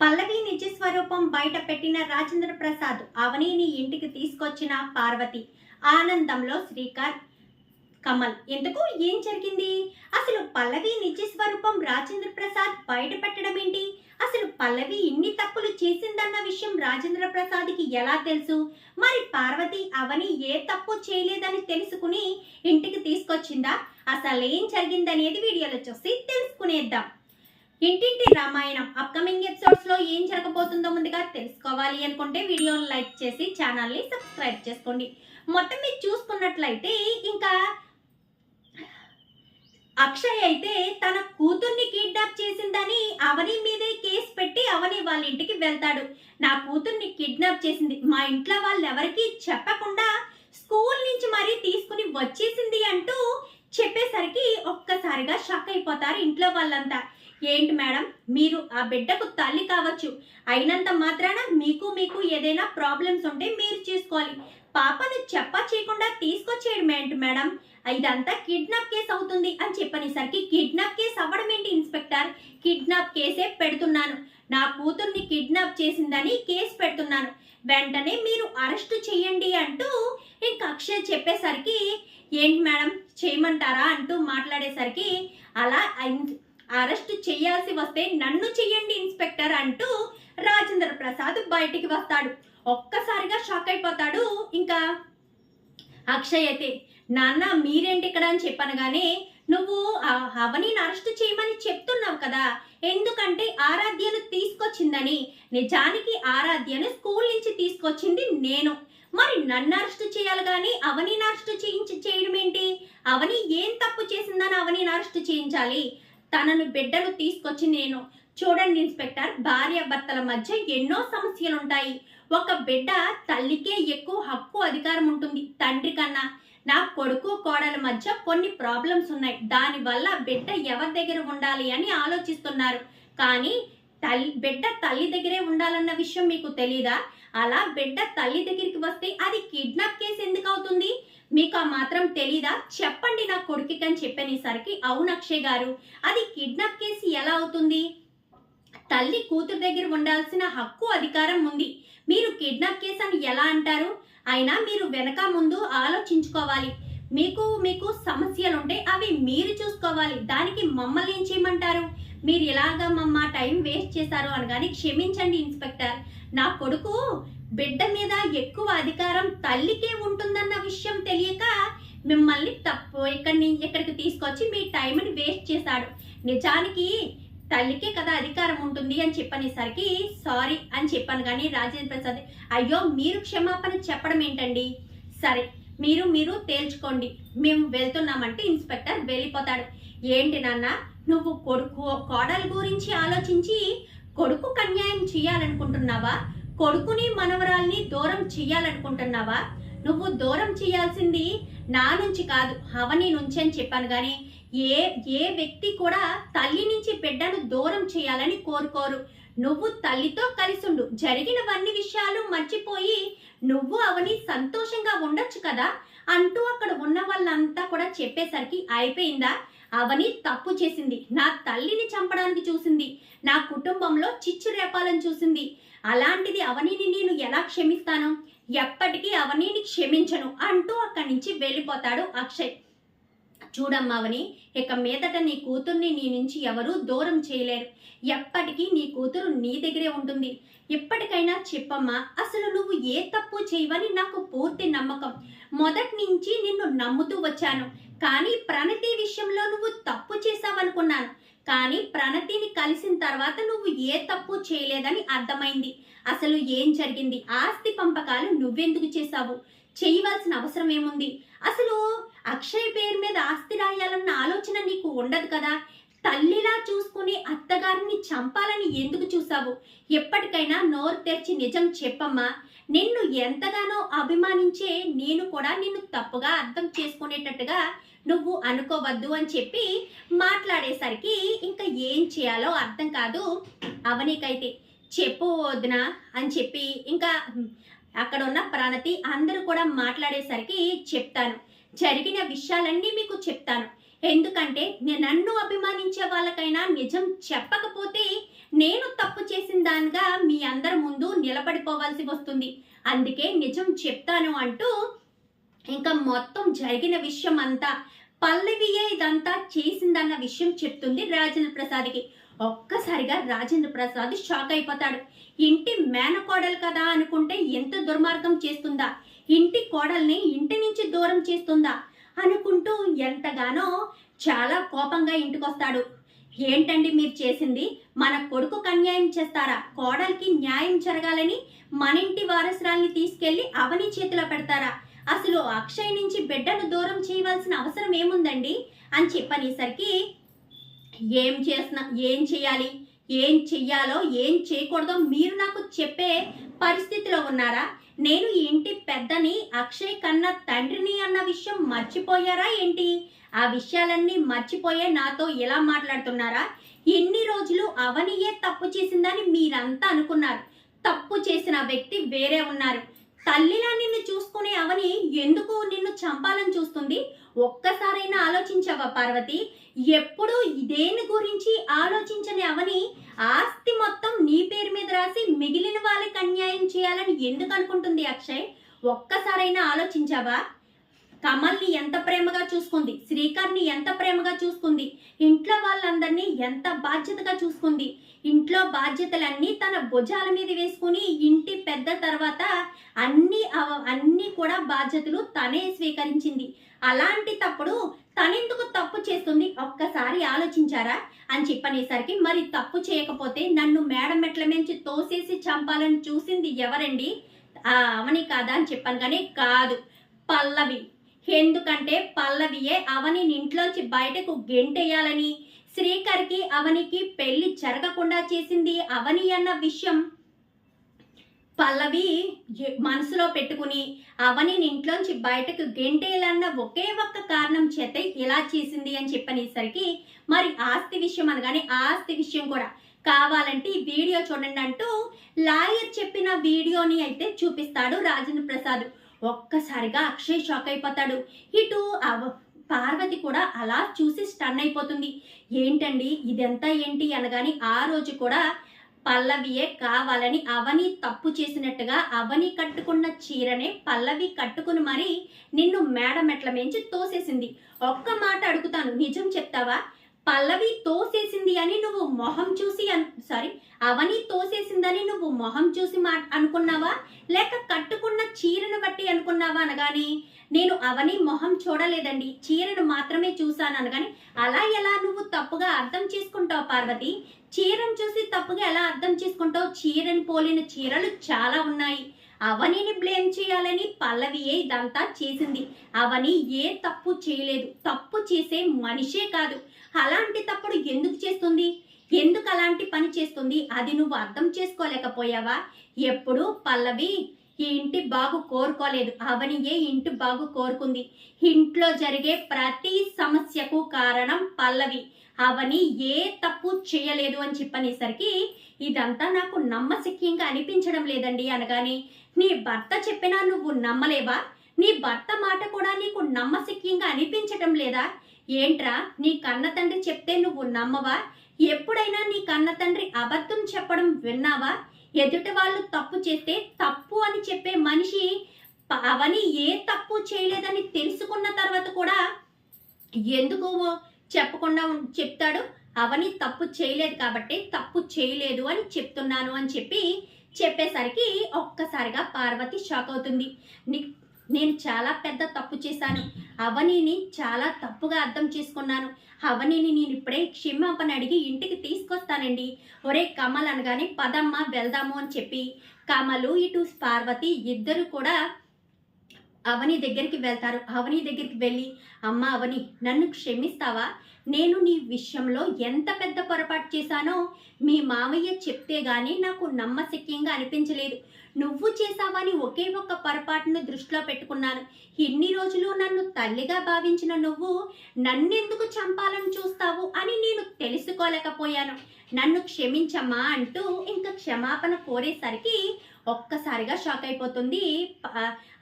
పల్లవి నిజ స్వరూపం బయట పెట్టిన రాజేంద్ర ప్రసాద్ అవనీని ఇంటికి తీసుకొచ్చిన పార్వతి ఆనందంలో శ్రీకార్ కమల్. ఎందుకు? ఏం జరిగింది? అసలు పల్లవి నిజ స్వరూపం రాజేంద్ర ప్రసాద్ బయట పెట్టడం ఏంటి? అసలు పల్లవి ఇన్ని తప్పులు చేసిందన్న విషయం రాజేంద్ర ప్రసాద్కి ఎలా తెలుసు? మరి పార్వతి అవని ఏ తప్పు చేయలేదని తెలుసుకుని ఇంటికి తీసుకొచ్చిందా? అసలు ఏం జరిగిందనేది వీడియోలో చూసి తెలుసుకునేద్దాం. ఇంటింటి రామాయణం అప్కమింగ్ ఎపిసోడ్స్లో ఏం జరగబోతుందో ముందుగా తెలుసుకోవాలి అనుకుంటే వీడియోని లైక్ చేసి ఛానల్ని సబ్స్క్రైబ్ చేసుకోండి. మొత్తం మీరు చూసుకున్నట్లయితే ఇంకా అక్షయ్ అయితే తన కూతుర్ని కిడ్నాప్ చేసిందని అవని మీదే కేసు పెట్టి అవని వాళ్ళ ఇంటికి వెళ్తాడు. నా కూతుర్ని కిడ్నాప్ చేసింది మా ఇంట్లో వాళ్ళు ఎవరికి చెప్పకుండా స్కూల్ నుంచి మరీ తీసుకుని వచ్చేసింది అంటూ చెప్పేసరికి ఒక్కసారిగా షాక్ అయిపోతారు ఇంట్లో వాళ్ళంతా. ఏంటి మేడం? మీరు ఆ బిడ్డకు తల్లి కావచ్చు. అయినంత మాత్రాన మీకు మీకు ఏదైనా ప్రాబ్లమ్స్ ఉంటే మీరు చూసుకోవాలి. పాపను చెప్ప చేయకుండా తీసుకొచ్చేయడం ఏంటి మేడం? ఇదంతా కిడ్నాప్ కేసు అవుతుంది అని చెప్పనేసరికి కిడ్నాప్ కేసు అవ్వడం ఏంటి ఇన్స్పెక్టర్? కిడ్నాప్ కేసే పెడుతున్నాను. నా కూతుర్ని కిడ్నాప్ చేసిందని కేసు పెడుతున్నాను. వెంటనే మీరు అరెస్ట్ చేయండి అంటూ ఇంక అక్షయ్ చెప్పేసరికి ఏంటి మేడం? చేయమంటారా? అంటూ మాట్లాడేసరికి అలా అరెస్ట్ చేయాల్సి వస్తే నన్ను చెయ్యండి ఇన్స్పెక్టర్ అంటూ రాజేంద్ర ప్రసాద్ బయటికి వస్తాడు. ఒక్కసారిగా షాక్ అయిపోతాడు. ఇంకా అక్షయ్ అయితే నాన్న మీరేంటి ఇక్కడ? అని చెప్పనగానే నువ్వు ఆ అవనిని అరెస్ట్ చేయమని చెప్తున్నావు కదా. ఎందుకంటే ఆరాధ్యను తీసుకొచ్చిందని. నిజానికి ఆరాధ్యను స్కూల్ నుంచి తీసుకొచ్చింది నేను. మరి నన్ను అరెస్ట్ చేయాలి కానీ అవనిని అరెస్ట్ చేయించి చేయడం ఏంటి అవని ఏం తప్పు చేసిందని అవనిని అరెస్ట్ చేయించాలి? తనను బిడ్డను తీసుకొచ్చి నేను చూడండి ఇన్స్పెక్టర్. భార్య భర్తల మధ్య ఎన్నో సమస్యలు ఉంటాయి ఒక బిడ్డ తల్లికే ఎక్కువ హక్కు అధికారం ఉంటుంది. తండ్రి కన్నా నా కొడుకు కోడల మధ్య కొన్ని ప్రాబ్లమ్స్ ఉన్నాయి. దానివల్ల బిడ్డ ఎవరి దగ్గర ఉండాలి అని ఆలోచిస్తున్నారు. కానీ తల్లి బిడ్డ తల్లి దగ్గరే ఉండాలన్న విషయం మీకు తెలీదా? అలా బిడ్డ తల్లి దగ్గరికి వస్తే అది కిడ్నాప్ కేసు ఎందుకు అవుతుంది? మీకు ఆ మాత్రం తెలీదా? చెప్పండి నా కొడుకుకి అని చెప్పనేసరికి అవును అక్షయ్ గారు అది కిడ్నాప్ కేసు ఎలా అవుతుంది? తల్లి కూతురు దగ్గర ఉండాల్సిన హక్కు అధికారం ఉంది. మీరు కిడ్నాప్ కేసు అని ఎలా అంటారు? అయినా మీరు వెనక ముందు ఆలోచించుకోవాలి. మీకు మీకు సమస్యలు ఉంటే అవి మీరు చూసుకోవాలి. దానికి మమ్మల్ని ఏం చేయమంటారు? మీరు ఇలాగా మమ్మ టైం వేస్ట్ చేశారు అనగానే క్షమించండి ఇన్స్పెక్టర్. నా కొడుకు బిడ్డ మీద ఎక్కువ అధికారం తల్లికే ఉంటుందన్న విషయం తెలియక మిమ్మల్ని తప్పు ఇక్కడి ఇక్కడికి తీసుకొచ్చి మీ టైంని వేస్ట్ చేశాడు. నిజానికి తల్లికే కదా అధికారం ఉంటుంది అని చెప్పనేసరికి సారీ అని చెప్పాను కానీ రాజేంద్ర ప్రసాద్ అయ్యో మీరు క్షమాపణ చెప్పడం ఏంటండి? సరే మీరు మీరు తేల్చుకోండి. మేము వెళ్తున్నామంటే ఇన్స్పెక్టర్ వెళ్ళిపోతాడు. ఏంటి నాన్న నువ్వు కొడుకు కోడల గురించి ఆలోచించి కొడుకు కన్యాయం చేయాలనుకుంటున్నావా? కొడుకుని మనవరాల్ని దూరం చేయాలనుకుంటున్నావా? నువ్వు దూరం చేయాల్సింది నా నుంచి కాదు హవని నుంచి అని చెప్పాను కానీ ఏ ఏ వ్యక్తి కూడా తల్లి నుంచి బిడ్డను దూరం చేయాలని కోరుకోరు. నువ్వు తల్లితో కలిసుండు. జరిగినవన్నీ విషయాలు మర్చిపోయి నువ్వు అవని సంతోషంగా ఉండొచ్చు కదా? అంటూ అక్కడ ఉన్న వాళ్ళంతా కూడా చెప్పేసరికి అయిపోయిందా? అవని తప్పు చేసింది. నా తల్లిని చంపడానికి చూసింది. నా కుటుంబంలో చిచ్చు రేపాలని చూసింది. అలాంటిది అవనిని నేను ఎలా క్షమిస్తాను? ఎప్పటికీ అవనిని క్షమించను అంటూ అక్కడి నుంచి వెళ్ళిపోతాడు అక్షయ్. చూడమ్మావని ఇక మీదట నీ కూతుర్ని నీ నుంచి ఎవరూ దూరం చేయలేరు. ఎప్పటికీ నీ కూతురు నీ దగ్గరే ఉంటుంది. ఎప్పటికైనా చెప్పమ్మా అసలు నువ్వు ఏ తప్పు చేయవని నాకు పూర్తి నమ్మకం. మొదటి నుంచి నిన్ను నమ్ముతూ వచ్చాను. కానీ ప్రణతి విషయంలో నువ్వు తప్పు చేశావనుకున్నాను. కానీ ప్రణతిని కలిసిన తర్వాత నువ్వు ఏ తప్పు చేయలేదని అర్థమైంది. అసలు ఏం జరిగింది? ఆస్తి పంపకాలు నువ్వెందుకు చేశావు? చేయవలసిన అవసరం ఏముంది? అసలు అక్షయ్ పేరు మీద ఆస్తి రాయాలన్న ఆలోచన నీకు ఉండదు కదా? తల్లిలా చూసుకుని అత్తగారిని చంపాలని ఎందుకు చూసావు ఎప్పటికైనా నోరు తెరిచి నిజం చెప్పమ్మా. నిన్ను ఎంతగానో అభిమానించే నేను కూడా నిన్ను తప్పుగా అర్థం చేసుకునేటట్టుగా నువ్వు అనుకోవద్దు అని చెప్పి మాట్లాడేసరికి ఇంకా ఏం చేయాలో అర్థం కాదు అవనీకైతే. చెప్పు వదినా అని చెప్పి ఇంకా అక్కడ ఉన్న ప్రణతి అందరూ కూడా మాట్లాడేసరికి చెప్తాను. జరిగిన విషయాలన్నీ మీకు చెప్తాను. ఎందుకంటే నే- నన్ను అభిమానించే వాళ్ళకైనా నిజం చెప్పకపోతే నేను తప్పు చేసిన దానిగా మీ అందరి ముందు నిలబడిపోవాల్సి వస్తుంది. అందుకే నిజం చెప్తాను అంటూ ఇంకా మొత్తం జరిగిన విషయం అంతా పల్లవియే ఇదంతా చేసిందన్న విషయం చెప్తుంది రాజేంద్ర ప్రసాద్కి. ఒక్కసారిగా రాజేంద్ర ప్రసాద్ షాక్ అయిపోతాడు. ఇంటి మేనకోడలు కదా అనుకుంటే ఎంత దుర్మార్గం చేస్తుందా? ఇంటి కోడల్ని ఇంటి నుంచి దూరం చేస్తుందా? అనుకుంటూ ఎంతగానో చాలా కోపంగా ఇంటికొస్తాడు. ఏంటండి మీరు చేసింది? మన కొడుకుకు అన్యాయం చేస్తారా? కోడలికి న్యాయం జరగాలని మన ఇంటి వారసురాల్ని తీసుకెళ్ళి అవని చేతిలో పెడతారా? అసలు అక్షయ్ నుంచి బిడ్డను దూరం చేయవలసిన అవసరం ఏముందండి? అని చెప్పనేసరికి ఏం చేసిన ఏం చేయాలి? ఏం చెయ్యాలో ఏం చేయకూడదో మీరు నాకు చెప్పే పరిస్థితిలో ఉన్నారా? నేను ఈ ఇంటి పెద్దని అక్షయ్ కన్నా తండ్రిని అన్న విషయం మర్చిపోయారా ఏంటి? ఆ విషయాలన్నీ మర్చిపోయే నాతో ఇలా మాట్లాడుతున్నారా? ఎన్ని రోజులు అవనియే తప్పు చేసిందని మీరంతా అనుకున్నారు. తప్పు చేసిన వ్యక్తి వేరే ఉన్నారు. తల్లిలా నిన్ను చూసుకునే అవని ఎందుకు నిన్ను చంపాలని చూస్తుంది? ఒక్కసారైనా ఆలోచించావా పార్వతి? ఎప్పుడు దేని గురించి ఆలోచించని అవని ఆస్తి మొత్తం నీ పేరు మీద రాసి మిగిలిన వాళ్ళకి అన్యాయం చేయాలని ఎందుకు అనుకుంటుంది అక్షయ్? ఒక్కసారైనా ఆలోచించావా? కమల్ని ఎంత ప్రేమగా చూసుకుంది? శ్రీకర్ని ఎంత ప్రేమగా చూసుకుంది? ఇంట్లో వాళ్ళందరినీ ఎంత బాధ్యతగా చూసుకుంది? ఇంట్లో బాధ్యతలన్నీ తన భుజాల మీద వేసుకుని ఇంటి పెద్ద తర్వాత అన్ని అన్ని కూడా బాధ్యతలు తనే స్వీకరించింది. అలాంటి తప్పుడు తనెందుకు తప్పు చేస్తుంది? ఒక్కసారి ఆలోచించారా? అని చెప్పనేసరికి మరి తప్పు చేయకపోతే నన్ను మేడ మెట్ల మించి తోసేసి చంపాలని చూసింది ఎవరండి? అవని కాదా అని చెప్పాను కానీ కాదు. పల్లవి. ఎందుకంటే పల్లవియే అవని ఇంట్లోంచి బయటకు గెంటేయాలని శ్రీకర్కి అవనికి పెళ్ళి జరగకుండా చేసింది అవని అన్న విషయం పల్లవి మనసులో పెట్టుకుని అవని ఇంట్లోంచి బయటకు గెంటేయాలన్న ఒకే ఒక్క కారణం చేత ఇలా చేసింది అని చెప్పనేసరికి మరి ఆస్తి విషయం అనగానే ఆస్తి విషయం కూడా. కావాలంటే ఈ వీడియో చూడండి అంటూ లాయర్ చెప్పిన వీడియోని అయితే చూపిస్తాడు రాజేంద్ర ప్రసాద్. ఒక్కసారిగా అక్షయ్ షాక్ అయిపోతాడు. ఇటు అవ పార్వతి కూడా అలా చూసి స్టన్ అయిపోతుంది. ఏంటండి? ఇదంతా ఏంటి అనగాని ఆ రోజు కూడా పల్లవియే కావాలని అవని తప్పు చేసినట్టుగా అవని కట్టుకున్న చీరనే పల్లవి కట్టుకుని మరి నిన్ను మేడ మెట్ల మేంచి తోసేసింది. ఒక్క మాట అడుగుతాను. నిజం చెప్తావా? పల్లవి తోసేసింది అని నువ్వు మొహం చూసి సారీ అవని తోసేసిందని నువ్వు మొహం చూసి మా అనుకున్నావా? లేక కట్టుకున్న చీరను బట్టి అనుకున్నావా అనగాని? నేను అవని మొహం చూడలేదండి. చీరను మాత్రమే చూశాను అనగానే అలా ఎలా నువ్వు తప్పుగా అర్థం చేసుకుంటావు పార్వతి? చీరను చూసి తప్పుగా ఎలా అర్థం చేసుకుంటావు? చీరను పోలిన చీరలు చాలా ఉన్నాయి. అవనిని బ్లేమ్ చేయాలని పల్లవియే ఇదంతా చేసింది. అవని ఏ తప్పు చేయలేదు. తప్పు చేసే మనిషే కాదు. అలాంటి తప్పుడు ఎందుకు చేస్తుంది? ఎందుకు అలాంటి పని చేస్తుంది? అది నువ్వు అర్థం చేసుకోలేకపోయావా? ఎప్పుడు పల్లవి ఈ ఇంటి బాగు కోరుకోలేదు. అవనియే ఇంటి బాగు కోరుకుంది. ఇంట్లో జరిగే ప్రతి సమస్యకు కారణం పల్లవి. అవని ఏ తప్పు చేయలేదు అని చెప్పనేసరికి ఇదంతా నాకు నమ్మశక్యంగా అనిపించడం లేదండి అనగాని నీ భర్త చెప్పినా నువ్వు నమ్మలేవా? నీ భర్త మాట కూడా నీకు నమ్మశక్యంగా అనిపించటం లేదా? ఏంట్రా నీ కన్న తండ్రి చెప్తే నువ్వు నమ్మవా? ఎప్పుడైనా నీ కన్న తండ్రి అబద్ధం చెప్పడం విన్నావా? ఎదుటి వాళ్ళు తప్పు చేస్తే తప్పు అని చెప్పే మనిషి ప- అవని ఏ తప్పు చేయలేదని తెలుసుకున్న తర్వాత కూడా ఎందుకు చెప్పకుండా చెప్తాడు? అవని తప్పు చేయలేదు కాబట్టి తప్పు చేయలేదు అని చెప్తున్నాను అని చెప్పి చెప్పేసరికి ఒక్కసారిగా పార్వతి షాక్ అవుతుంది. నీకు నేను చాలా పెద్ద తప్పు చేశాను. అవనిని చాలా తప్పుగా అర్థం చేసుకున్నాను. అవనిని నేను ఇప్పుడే క్షమాపణ అడిగి ఇంటికి తీసుకొస్తానండి. ఒరే కమల్ అనగానే పదమ్మ వెళ్దాము అని చెప్పి. కమలు ఇటు పార్వతి ఇద్దరు కూడా అవని దగ్గరికి వెళ్తారు. అవని దగ్గరికి వెళ్ళి అమ్మ అవని నన్ను క్షమిస్తావా? నేను నీ విషయంలో ఎంత పెద్ద పొరపాటు చేశానో మీ మామయ్య చెప్తే గానీ నాకు నమ్మశక్యంగా అనిపించలేదు. నువ్వు చేశావని ఒకే ఒక్క పొరపాటును దృష్టిలో పెట్టుకున్నాను. ఇన్ని రోజులు నన్ను తల్లిగా భావించిన నువ్వు నన్నెందుకు చంపాలని చూస్తావు అని నేను తెలుసుకోలేకపోయాను. నన్ను క్షమించమ్మా అంటూ ఇంకా క్షమాపణ కోరేసరికి ఒక్కసారిగా షాక్ అయిపోతుంది.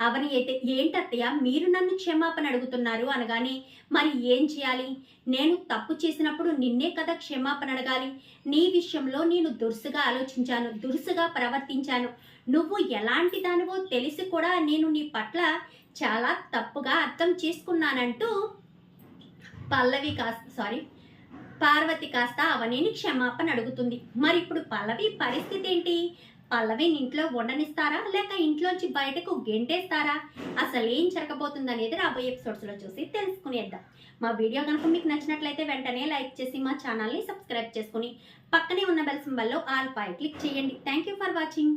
అవని అయితే ఏంటత్తయ్య మీరు నన్ను క్షమాపణ అడుగుతున్నారు అనగానే మరి ఏం చేయాలి? నేను తప్పు చేసినప్పుడు నిన్నే కదా క్షమాపణ అడగాలి. నీ విషయంలో నేను దురుసుగా ఆలోచించాను దురుసుగా ప్రవర్తించాను. నువ్వు ఎలాంటి దానివో తెలిసి కూడా నేను నీ పట్ల చాలా తప్పుగా అర్థం చేసుకున్నానంటూ పల్లవి కాస్త సారీ పార్వతి కాస్త అవనేని క్షమాపణ అడుగుతుంది. మరి ఇప్పుడు పల్లవి పరిస్థితి ఏంటి? పల్లవిని ఇంట్లో ఉండనిస్తారా? లేక ఇంట్లోంచి బయటకు గెంటేస్తారా? అసలు ఏం జరగబోతుంది అనేది రాబోయే ఎపిసోడ్స్లో చూసి తెలుసుకునేద్దాం. మా వీడియో కనుక మీకు నచ్చినట్లయితే వెంటనే లైక్ చేసి మా ఛానల్ని సబ్స్క్రైబ్ చేసుకుని పక్కనే ఉన్న బెల్ సింబల్లో ఆల్ పై క్లిక్ చేయండి. Thank you for watching